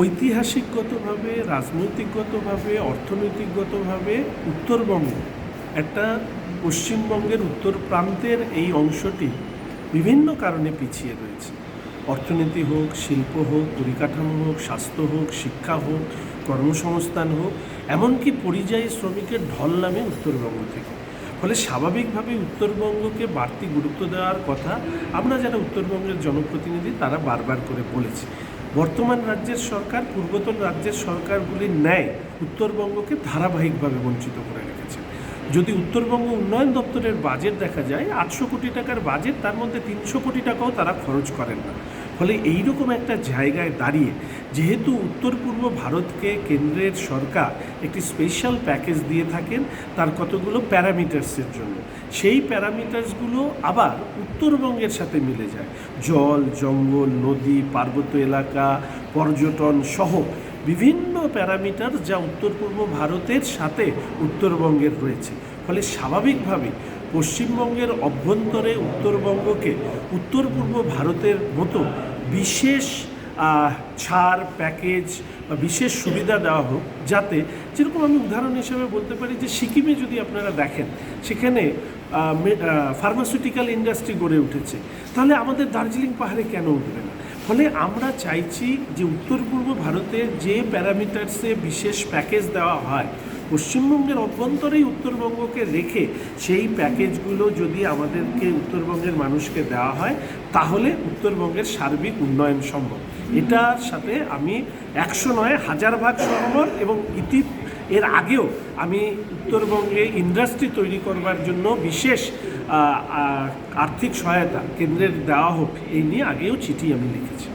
ঐতিহাসিকগতভাবে, রাজনৈতিকগতভাবে, অর্থনৈতিকগতভাবে উত্তরবঙ্গ একটা পশ্চিমবঙ্গের উত্তর প্রান্তের এই অংশটি বিভিন্ন কারণে পিছিয়ে রয়েছে। অর্থনীতি হোক, শিল্প হোক, পরিকাঠামো হোক, স্বাস্থ্য হোক, শিক্ষা হোক, কর্মসংস্থান হোক, এমনকি পরিযায়ী শ্রমিকের ঢল নামে উত্তরবঙ্গ থেকে। ফলে স্বাভাবিকভাবে উত্তরবঙ্গকে বাড়তি গুরুত্ব দেওয়ার কথা আমরা যারা উত্তরবঙ্গের জনপ্রতিনিধি, তারা বারবার করে বলেছি। বর্তমান রাজ্যের সরকার, পূর্বতন রাজ্যের সরকারগুলির ন্যায় উত্তরবঙ্গকে ধারাবাহিকভাবে বঞ্চিত করে রেখেছে। যদি উত্তরবঙ্গ উন্নয়ন দপ্তরের বাজেট দেখা যায়, আটশো কোটি টাকার বাজেট, তার মধ্যে তিনশো কোটি টাকাও তারা খরচ করেন না। ফলে এইরকম একটা জায়গায় দাঁড়িয়ে, যেহেতু উত্তর পূর্ব ভারতকে কেন্দ্রের সরকার একটি স্পেশাল প্যাকেজ দিয়ে থাকেন, তার কতগুলো প্যারামিটার্সের জন্য। সেই প্যারামিটার্সগুলো আবার উত্তরবঙ্গের সাথে মিলে যায়। জল, জঙ্গল, নদী, পার্বত্য এলাকা, পর্যটন সহ বিভিন্ন প্যারামিটার যা উত্তর পূর্ব ভারতের সাথে উত্তরবঙ্গের রয়েছে। ফলে স্বাভাবিকভাবে পশ্চিমবঙ্গের অভ্যন্তরে উত্তরবঙ্গকে উত্তর পূর্ব ভারতের মতো বিশেষ ছাড়, প্যাকেজ বা বিশেষ সুবিধা দেওয়া হোক, যাতে যেরকম আমি উদাহরণ হিসেবে বলতে পারি যে সিকিমে যদি আপনারা দেখেন, সেখানে ফার্মাসিউটিক্যাল ইন্ডাস্ট্রি গড়ে উঠেছে, তাহলে আমাদের দার্জিলিং পাহাড়ে কেন উঠবে না? ফলে আমরা চাইছি যে উত্তর পূর্ব ভারতের যে প্যারামিটার্সে বিশেষ প্যাকেজ দেওয়া হয় পশ্চিমবঙ্গের অভ্যন্তরেই উত্তরবঙ্গকে রেখে সেই প্যাকেজগুলো যদি আমাদেরকে উত্তরবঙ্গের মানুষকে দেওয়া হয়, তাহলে উত্তরবঙ্গের সার্বিক উন্নয়ন সম্ভব। এটার সাথে আমি একশো নয় হাজার ভাগ সহমত এবং ইতি, এর আগেও আমি উত্তরবঙ্গে ইন্ডাস্ট্রি তৈরি করবার জন্য বিশেষ আর্থিক সহায়তা কেন্দ্রের দেওয়া হোক, এই নিয়ে আগেও চিঠি আমি লিখেছি।